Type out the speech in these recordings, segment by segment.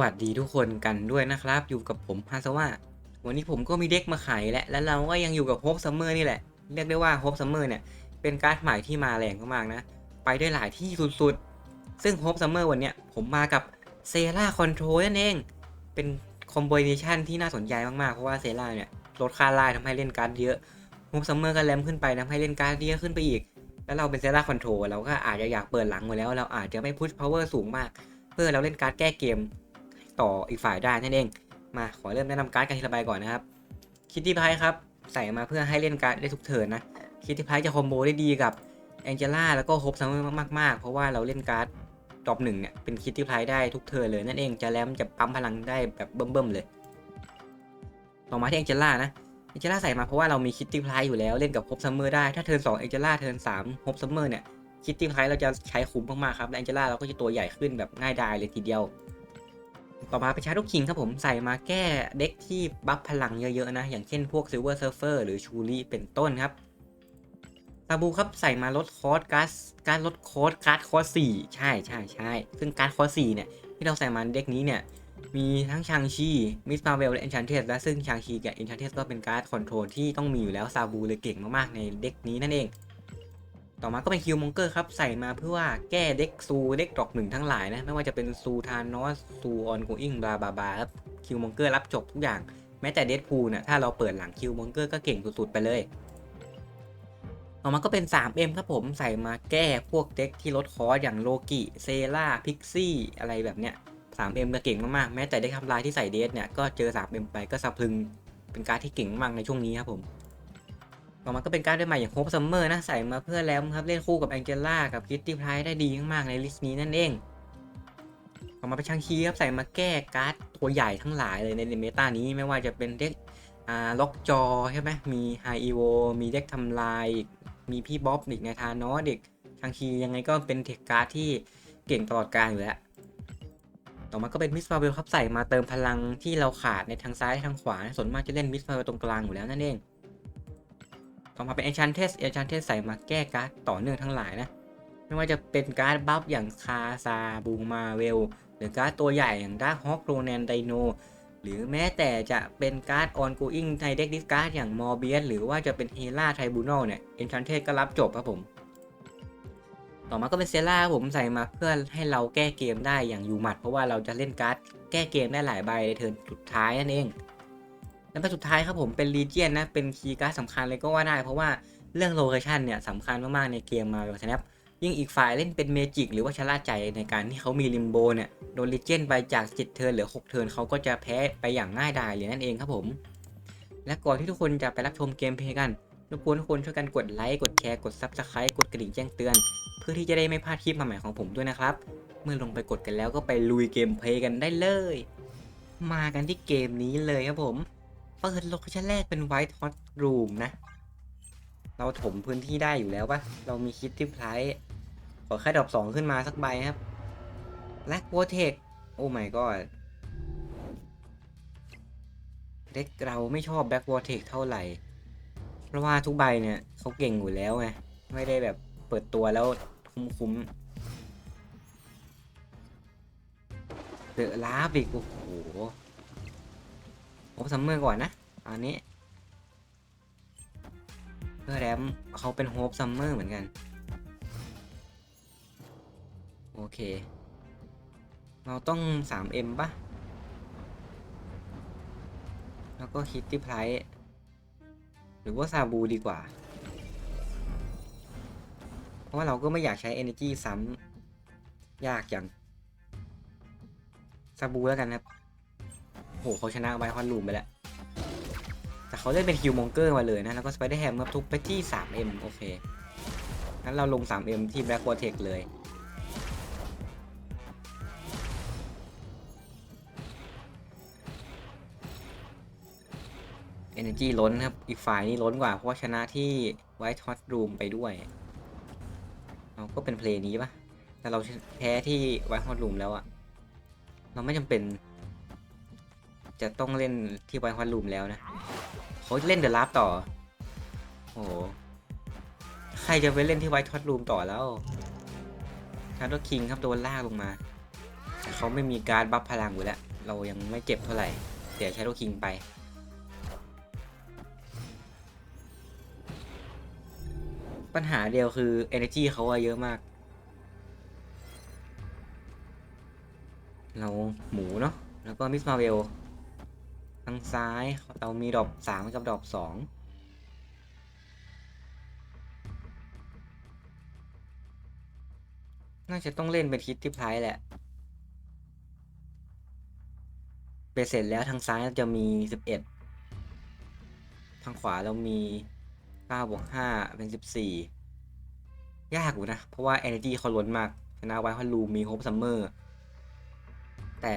วัสดีทุกคนกันด้วยนะครับ อยู่กับผมฮาซาวะวันนี้ผมก็มีเด็กมาขายและแล้วเราก็ยังอยู่กับโฮปซัมเมอร์นี่แหละ เรียกได้ว่าโฮปซัมเมอร์เนี่ยเป็นการ์ดใหม่ที่มาแรงมากๆนะ ไปได้หลายที่สุดๆ ซึ่งโฮปซัมเมอร์วันเนี้ยผมมากับเซราคอนโทรลนั่นเอง เป็นคอมโบเนชันที่น่าสนใจมากๆ เพราะว่าเซราเนี่ยลดค่าไล่ทำให้เล่นการ์ดเยอะโฮปซัมเมอร์ก็แรมขึ้นไปทำให้เล่นการ์ดเยอะขึ้นไปอีก แล้วเราเป็นเซราคอนโทรลเราก็อาจจะอยากเปิดหลังไว้แล้ว เราอาจจะไม่พุชพาวเวอร์สูงมาก เพื่อเราเล่นการ์ดแก้เกม ต่ออีกฝ่ายได้นั่นเอง มาขอเริ่มแนะนำการ์ดกันทีละใบก่อนนะครับ คิตตี้ไพครับใส่มาเพื่อให้เล่นการ์ดได้ทุกเทิร์นนะ คิตตี้ไพจะคอมโบได้ดีกับแองเจล่าแล้วก็โฮปซัมเมอร์มากๆ เพราะว่าเราเล่นการ์ดดรอปหนึ่งเนี่ยเป็นคิตตี้ไพได้ทุกเทิร์นเลยนั่นเองจะแรมจะปั๊มพลังได้แบบเบิ่มๆเลย ต่อมาที่แองเจล่านะแองเจล่าใส่มาเพราะว่าเรามีคิตตี้ไพอยู่แล้วเล่นกับโฮปซัมเมอร์ได้ถ้าเทิร์นสองแองเจล่าเทิร์นสามโฮปซัมเมอร์เนี่ยคิตตี้ไพเราจะใช้คุ้มมากๆครับและแองเจล่าเราก็จะตัวใหญ่ขึ้นแบบง่ายดายเลยทีเดียว ต่อมาเป็นชาร์ดคิงครับผมใส่มาแก้เด็กที่บัฟพลังเยอะๆนะ อย่างเช่นพวกซิลเวอร์เซิร์ฟเฟอร์หรือชูรี่เป็นต้นครับซาบูครับใส่มาลดคอร์สการ์ดการลดคอร์สการ์ดคอร์สสี่ใช่ใช่ใช่ซึ่งการ์ดคอร์สสี่เนี่ยที่เราใส่มาเด็กนี้เนี่ยมีทั้งชางชีมิสมาเวลและเอนชันเทสและซึ่งชางชีกับเอนชันเทสก็เป็นการ์ดคอนโทรลที่ต้องมีอยู่แล้วซาบูเลยเก่งมากๆในเด็กนี้นั่นเอง ต่อมาก็เป็นคิวมองเกอร์ครับ ใส่มาเพื่อว่าแก้เด็กซูเด็กดอกหนึ่งทั้งหลายนะ ไม่ว่าจะเป็นซูทานอสซูออนโกอิงบลาบาบาครับคิวมองเกอร์รับจบทุกอย่าง แม้แต่เดดพูลเนี่ยถ้าเราเปิดหลังคิวมองเกอร์ก็เก่งสุดๆไปเลยต่อมาก็เป็น 3M ครับผมใส่มาแก้พวกเด็กที่ลดคออย่างโลกิเซล่าพิกซี่อะไรแบบเนี้ย 3M ก็เก่งมากๆ แม้แต่ได้ทำลายที่ใส่เดสเนี่ยก็เจอ 3M ไปก็สะพรึงเป็นการที่เก่งมากในช่วงนี้ครับผม ต่อมาก็เป็นการ์ดใหม่อย่างโฮปซัมเมอร์นะใส่มาเพื่อแรมครับเล่นคู่กับแองเจล่ากับคิตตี้ไพรได้ดีมากๆในลิสต์นี้นั่นเองต่อมาเป็นชังคีครับใส่มาแก้การ์ดตัวใหญ่ทั้งหลายเลยในเมตานี้ไม่ว่าจะเป็นเด็กอ่าล็อกจอใช่ไหมมีไฮอีโวมีเด็กทำลาย มีพี่บ๊อบอีกในทานอสเด็กชังคียังไงก็เป็นเทคการ์ดที่เก่งตลอดกาลอยู่แล้วต่อมาก็เป็นมิสฟาเวลครับใส่มาเติมพลังที่เราขาดในทางซ้ายทางขวา ส่วนมากจะเล่นมิสฟาเวลตรงกลางอยู่แล้วนั่นเอง ต่อมาเป็นเอชันเทสเอชันเทสใส่มาแก้การ์ดต่อเนื่องทั้งหลายนะ ไม่ว่าจะเป็นการ์ดบัฟอย่างคาซาบูมาเวล หรือการ์ดตัวใหญ่อย่างดาร์คฮอ k โรแนนไดโนหรือแม้แต่จะเป็นการ์ดออนกูอิงในเด็กดิสการ์ดอย่างมอร์เบียสหรือว่าจะเป็นเฮล่าไทบูนอลเนี่ยเอชันเทสก็รับจบครับผม ต่อมาก็เป็นเซล่าผมใส่มาเพื่อให้เราแก้เกมได้อย่างยูมัด เพราะว่าเราจะเล่นการ์ดแก้เกมได้หลายใบในเทิร์นสุดท้ายนั่นเอง แล้วใบสุดท้ายครับผมเป็นลีเจียนนะ เป็นคีย์การ์ดสำคัญเลยก็ว่าได้ เพราะว่าเรื่องโลเคชันเนี่ยสำคัญมากๆในเกมมาเวลสแนปยิ่งอีกฝ่ายเล่นเป็นเมจิกหรือว่าชะล่าใจในการที่เขามีลิมโบเนี่ยโดนลีเจียนไปจาก7เทิร์นเหลือ 6 เทิร์นเขาก็จะแพ้ไปอย่างง่ายดายเลยนั่นเองครับผม และก่อนที่ทุกคนจะไปรับชมเกมเพลย์กันรบกวนทุกคนช่วยกันกดไลค์กดแชร์กด Subscribe กดกระดิ่งแจ้งเตือน เพื่อที่จะได้ไม่พลาดคลิปใหม่ๆของผมด้วยนะครับ เมื่อลงไปกดกันแล้วก็ไปลุยเกมเพลย์กันได้เลย มากันที่เกมนี้เลยครับผม เปิดโลเคชั่นแรกเป็น White Hot Room นะ เราถมพื้นที่ได้อยู่แล้วปะเรามีคิดที่ไพรขอแค่ดอกสองขึ้นมาสักใบครับ Black Vortex โอ้ my god เด็กเราไม่ชอบ Black Vortex เท่าไหร่ เพราะว่าทุกใบเนี่ยเขาเก่งอยู่แล้วไง ไม่ได้แบบเปิดตัวแล้วคุ้มๆเดอะลาฟอีกโอ้โหโอ้ซัมเมอร์ก่อนนะ อันนี้เพื่อแรมเขาเป็นโฮปซัมเมอร์เหมือนกัน โอเค เราต้อง 3M ปะแล้วก็คิตตี้ไพรหรือว่าซาบูดีกว่า เพราะว่าเราก็ไม่อยากใช้ Energy ซ้ำยากอย่างซาบูแล้วกันครับโหเขาชนะไวฮอนลูมไปแล้ว แต่เขาเล่นเป็นคิวมองเกอร์มาเลยนะ แล้วก็สไปเดอร์แฮมครับทุบไปที่ 3M โอเค งั้นเราลง 3M ที่แบล็กวอเทคเลยอ Energy ล้นครับ อีกฝ่ายนี่ล้นกว่า เพราะว่าชนะที่ White Hot Room ไปด้วย เราก็เป็นเพลย์นี้ปะแต่เราแพ้ที่ White Hot Room แล้วอะเราไม่จำเป็น จะต้องเล่นที่ White Hot Room แล้วนะ เขาเล่นเดอะลับต่อ โอ้โหใครจะไปเล่นที่ White Hot Room ต่อแล้วชาร์ o คิงครับโดนลากลงมา แต่เขาไม่มีการบัฟพลังอยู่แล้ว เรายังไม่เจ็บเท่าไหร่ เสียชาร์ o คิงไปปัญหาเดียวคือ energy เขาอะเยอะมาก เราหมูเนาะ แล้วก็มิสมาเวล ทางซ้ายเรามีดอกสามกับดอกสองน่าจะต้องเล่นเป็นคิดที่พลายแหละเบสเสร็จแล้วทางซ้ายจะมีสิบเอ็ดทางขวาเรามีเก้าบวกห้าเป็นสิบสี่ยากอยู่นะ เพราะว่า energy เขาล้นมากชนะไวท์ฮอลลูมีโฮปซัมเมอร์แต่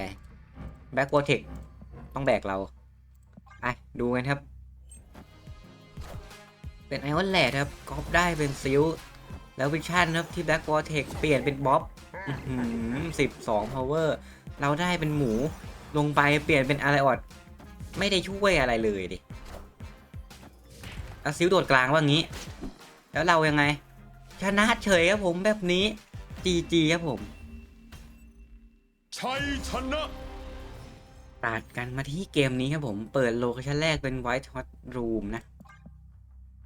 แบ็กวอเทคต้องแบกเรา ไปดูกันครับ เป็นไอออนแลดครับกอฟได้เป็นซิลแล้ววิชั่นครับที่แบ็กวอลเทคเปลี่ยนเป็นบ๊อบสิบสองพาวเวอร์เราได้เป็นหมูลงไปเปลี่ยนเป็นอะไรออดไม่ได้ช่วยอะไรเลยดิอาซิลโดดกลางว่างี้ แล้วเรายังไง ชนะเฉยครับผมแบบนี้จีจีครับผม ชัยชนะ ตัดกันมาที่เกมนี้ครับผมเปิดโลเคชั่นแรกเป็น White Hot Room นะ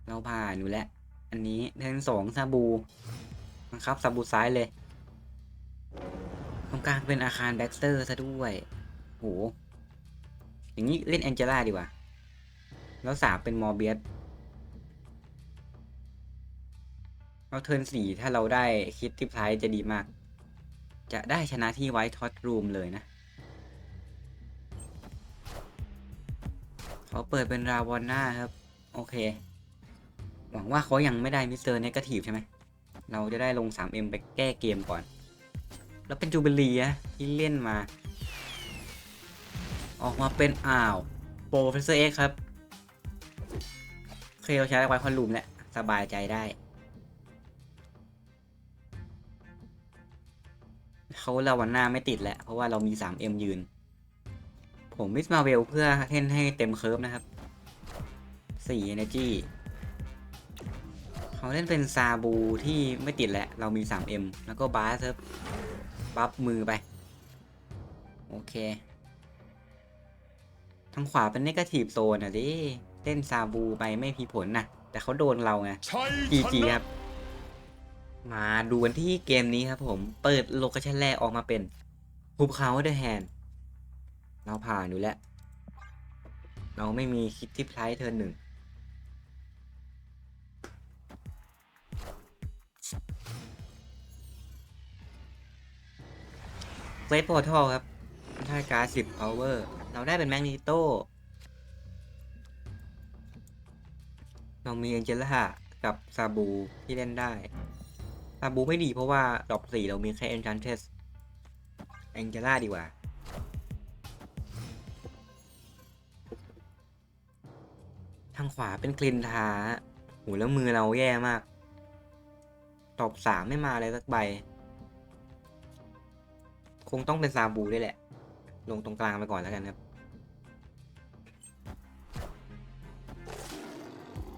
เราผ่านอยู่แล้ว อันนี้เทิร์นสองซาบูบังคับซาบูซ้ายเลย ตรงกลางเป็นอาคารแบ็กสเตอร์ซะด้วยโหอย่างนี้เล่นแองเจล่าดีกว่า แล้วสามเป็นมอร์เบียสเราเทิร์นสี่ถ้าเราได้คิดที่พลายจะดีมาก จะได้ชนะที่ไวท์ท็อตรูมเลยนะ เขาเปิดเป็นราวอนน่าครับ โอเค หวังว่าเขายังไม่ได้มิสเตอร์เนกาทีฟใช่ไหม เราจะได้ลง 3M ไปแก้เกมก่อน แล้วเป็นจูเบลีอะที่เล่นมา ออกมาเป็นอ่าวโปรเฟสเซอร์เอ็กครับ เคยราใช้ไว้คอนลูมแหละ สบายใจได้เขาลาวันหน้าไม่ติดแหละเพราะว่าเรามี 3M ยืน ผมมิสมาเวลเพื่อเล่นให้เต็มเคิร์ฟนะครับ4 Energy เขาเล่นเป็นซาบูที่ไม่ติดแหละ เรามี 3M แล้วก็บาสครับบัฟมือไป โอเค ทางขวาเป็นเนกาทีฟโซนอะดิเล่นซาบูไปไม่มีผลนะแต่เขาโดนเราไงชัยจีชจีนะครับ มาดูกันที่เกมนี้ครับผม เปิดโลเคชั่นแรกออกมาเป็นภูเขาเดอะแฮน เราผ่านอยู่แล้ว เราไม่มีคิดที่พลายเทิร์นหนึ่งเวทพอร์ทัลครับได้การ์ด10 power เราได้เป็นแมกนีโตเรามี a องเจล่ากับซาบูที่เล่นได้ซาบูไม่ดีเพราะว่าดอกสี่เรามีแค่ Enchantress แองเจล่าดีกว่า ขวาเป็นกลินทาโหแล้วมือเราแย่มาก ตอบสามไม่มาเลยสักใบ คงต้องเป็นซาบูด้วยแหละ ลงตรงกลางไปก่อนแล้วกันครับ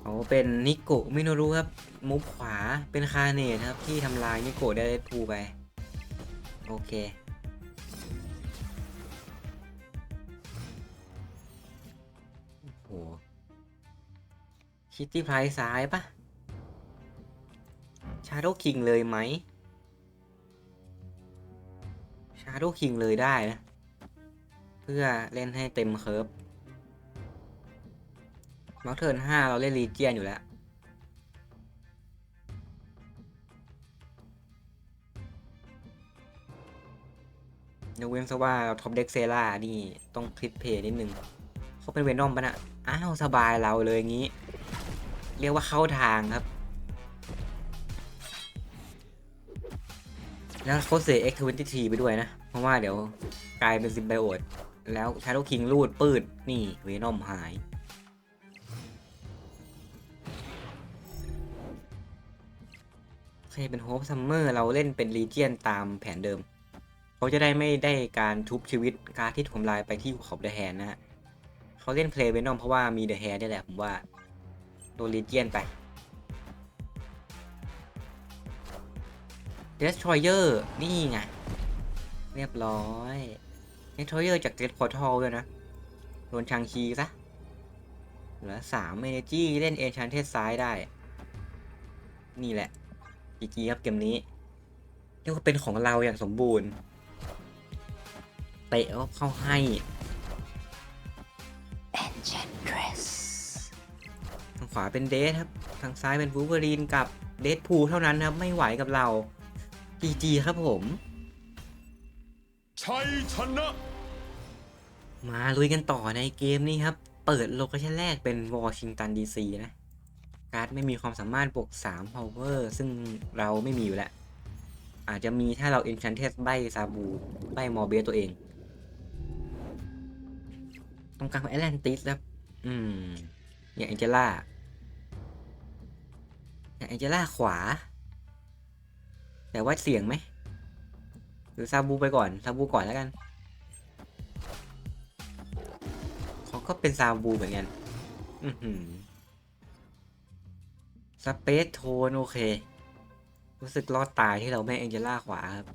โอ้เป็นนิโกะมิโนรุครับ มุฟขวาเป็นคาเนตครับ ที่ทำลายนิโกะได้ทูไป โอเค คิตตี้ไพรซ้ายปะชาโดคิงเลยไหมชาโดคิงเลยได้นะ เพื่อเล่นให้เต็มเคิร์ฟมาเทิร์นห้าเราเล่นรีเจียนอยู่แล้วยกเว้นซะว่าเราท็อปเด็กเซล่านี่ ต้องคลิปเพย์นิดนึงเขาเป็นเวนอมปะนะอ้าว สบายเราเลยงี้ เรียกว่าเข้าทางครับ แล้วเขาเสีย X23 ไปด้วยนะ เพราะว่าเดี๋ยวกลายเป็นซิมไบโอดแล้วชาร์ลคิงรูดปืดนี่เวนอมหายโอเคเป็นโฮปซัมเมอร์เราเล่นเป็นรีเจียนตามแผนเดิม เขาจะได้ไม่ได้การทุบชีวิตการที่ถูกทำลายไปที่ขอบเดอะแฮนนะฮะเขาเล่นเพลย์เวนอมเพราะว่ามีเดอะแฮนนี่แหละผมว่า โดนรีเจียนไป Destroyer นี่ไง เรียบร้อย Destroyer จาก Death Portal ด้วยนะ โดนชังคีซะเหลือสาม Energy เล่น Enchanted ซ้ายได้ นี่แหละ GG ครับเกมนี้เรียกว่าเป็นของเราอย่างสมบูรณ์ เตะเข้าให้ ขวาเป็นเดทครับ ทางซ้ายเป็นวู l เวอรีนกับเดทพูเท่านั้นครับ ไม่ไหวกับเรา GG ครับผม ชัยชนะ มาลุยกันต่อในเกมนี้ครับ เปิดโลเคชั่นแรกเป็นวอชิงตันดีซีนะ การ์ดไม่มีความสามารถบวก3 power ซึ่งเราไม่มีอยู่แล้ว อาจจะมีถ้าเรา enchanted ใบซาบูใบมอร์เบสตัวเอง ตรงกลางเป็นแอตแลนติสครับ อืม อย่างแองเจล่าอย่าง แองเจล่าขวา แต่ว่าเสียงไหมหรือซาบูไปก่อนซาบูก่อนแล้วกันเขาก็เป็นซาบูเหมือนกัน อือหือสเปซโทนโอเค รู้สึกรอดตายที่เราไม่แองเจล่าขวาครับ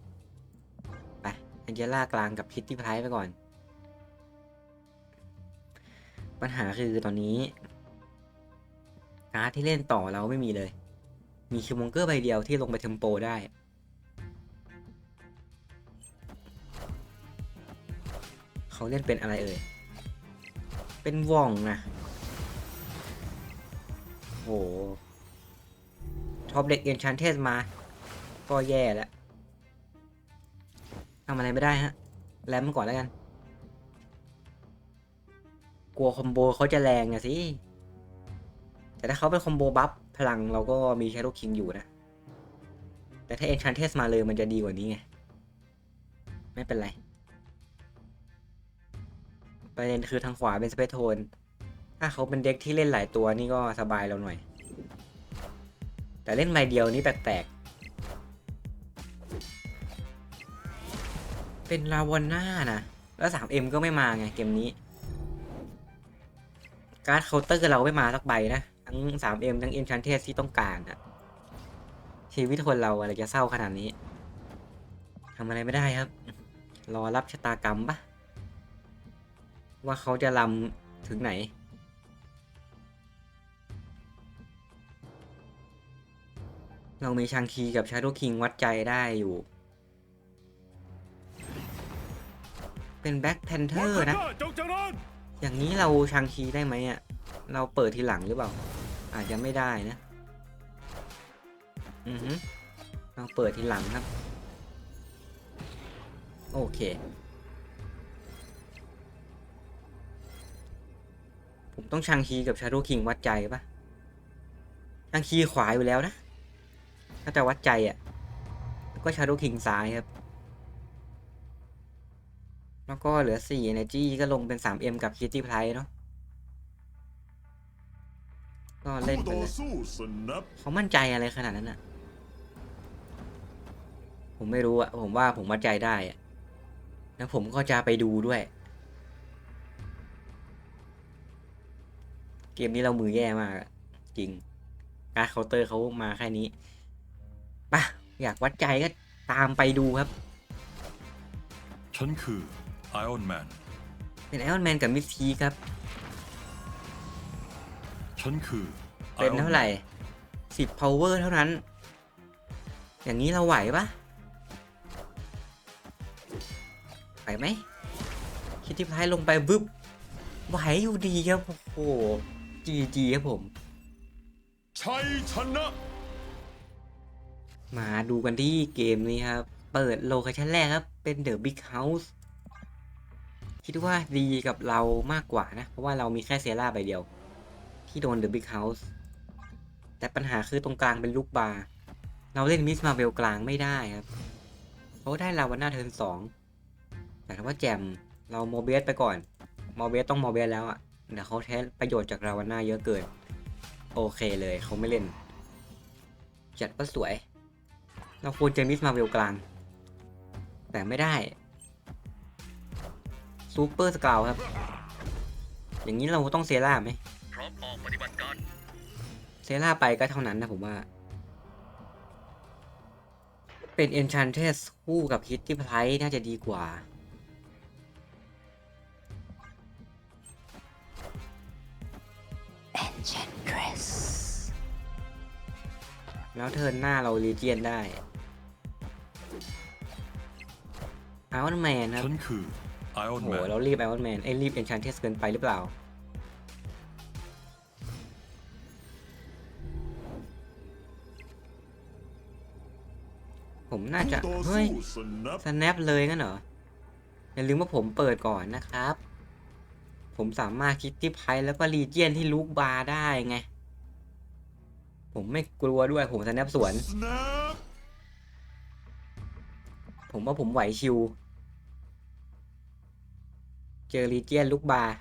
ไปแองเจล่ากลางกับคิตตี้ไพร์ไปก่อน ปัญหาคือตอนนี้การ์ดที่เล่นต่อเราไม่มีเลย มีคิวมงเกอร์ใบเดียวที่ลงไปเทมโปได้ เขาเล่นเป็นอะไรเอ่ย เป็นว่องนะ โหท็อปเด็กเอ็นชันเทสมา ก็แย่แล้วทำอะไรไม่ได้ฮะแรมก่อนแล้วกัน กลัวคอมโบเขาจะแรงอะสิ แต่ถ้าเขาเป็นคอมโบบัฟ พลังเราก็มีแชโดว์คิงอยู่นะ แต่ถ้าเอนชันเทสมาเลยมันจะดีกว่านี้ไง ไม่เป็นไร ประเด็นคือทางขวาเป็นสเปซโทน ถ้าเขาเป็นเด็กที่เล่นหลายตัวนี่ก็สบายเราหน่อย แต่เล่นใบเดียวนี่แปลกๆ เป็นลาวาน่านะ แล้ว 3M ก็ไม่มาไงเกมนี้ การ์ดเคาน์เตอร์เราไม่มาสักใบนะ ทั้ง 3M ทั้ง Enchanted ที่ต้องการอะชีวิตคนเราอะไรจะเศร้าขนาดนี้ทำอะไรไม่ได้ครับ รอรับชะตากรรมปะว่าเขาจะลำถึงไหน เรามีชังคีกับชา d ด w คิงวัดใจได้อยู่ เป็นแบ็ c แพนเทอร์นะจงเจริญอย่างนี้เราชังคีได้ไหมอะ เราเปิดทีหลังหรือเปล่า อาจจะไม่ได้นะ อือฮึเราเปิดทีหลังครับ โอเค ผมต้องชังคีกับชา d ด w คิงวัดใจปะชังคีขวาอยู่แล้วนะ ถ้าจะวัดใจอะ แล้วก็ชา d ด w คิงซ้ายครับแล้วก็เหลือ4 Energy ก็ลงเป็น 3M กับ Kitty p r i c e เนาะ ก็เล่นผู้ไปต่อเลยสู้สนับเขามั่นใจอะไรขนาดนั้นอะผมไม่รู้อะผมว่าผมมั่นใจได้อะแล้วผมก็จะไปดูด้วย เกมนี้เรามือแย่มากอะจริงการดเคาน์เตอร์เขามาแค่นี้ปะอยากวัดใจก็ตามไปดูครับ ฉันคือไอออนแมนเป็นไอออนแมนกับมิสทีครับ ฉันคือเป็นเท่าไหร่สิบ power เท่านั้น อย่างนี้เราไหวปะไหวไหมคิดที่พายลงไปบึ๊บไหวอยู่ดีครับ โอ้โหจีจีครับผม ชัยชนะ มาดูกันที่เกมนี้ครับ เปิดโลเคชั่นแรกครับ เป็น The Big House คิดว่าดีกับเรามากกว่านะ เพราะว่าเรามีแค่เซร่าใบเดียว ที่โดน The Big House แต่ปัญหาคือตรงกลางเป็นลูกบาร์เราเล่นมิสมาเวลกลางไม่ได้ครับเขาได้ลาวาน่าเทิร์นสองแต่ถ้าว่าแจมเราโมเบสไปก่อนโมเบสต้องโมเบสแล้วอะ่ะเดี๋ยวเขาใช้ประโยชน์จากลาวาน่าเยอะเกิน โอเคเลยเขาไม่เล่น จัดว่าสวย เราควรจะมิสมาเวลกลาง แต่ไม่ได้ซูเปอร์สกาวครับ อย่างนี้เราต้องเซร่าไหม ร้อมออกปฏิบัติการเซร่าไปก็เท่านั้นนะผมว่า เป็นเอนชันเทสคู่กับฮิตที่ไพรน่าจะดีกว่า Enchantress แล้วเทิร์นหน้าเราลีเจียนได้ไอออนแมนครับฉันคือโอ้ Iron โห Man เรารีบไอออนแมนไอ้ยรีบเอนชันเทสเกินไปหรือเปล่า ผมน่าจะ เฮ้ยสแนปเลยงั้นเหรอ อย่าลืมว่าผมเปิดก่อนนะครับ ผมสามารถคิดที่ไพแล้วก็รีเจียนที่ลูกบาร์ได้ไง ผมไม่กลัวด้วยผมสแนปสวน ผมว่าผมไหวชิว เจอรีเจียนลูกบาร์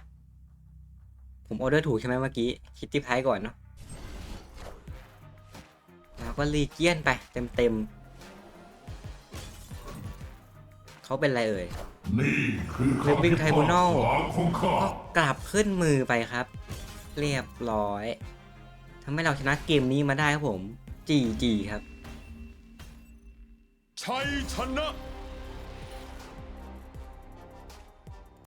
ผมออเดอร์ถูกใช่ไหมเมื่อกี้ คิดที่ไพก่อนเนาะแล้วก็รีเจียนไปเต็มเต็มๆ เขาเป็นอะไรเอ่ยนี่คือ Living Tribunal ขวางของข้าก็กลับขึ้นมือไปครับ เรียบร้อยทำให้เราชนะเกมนี้มาได้ครับผมจีจีครับ ชัยชนะ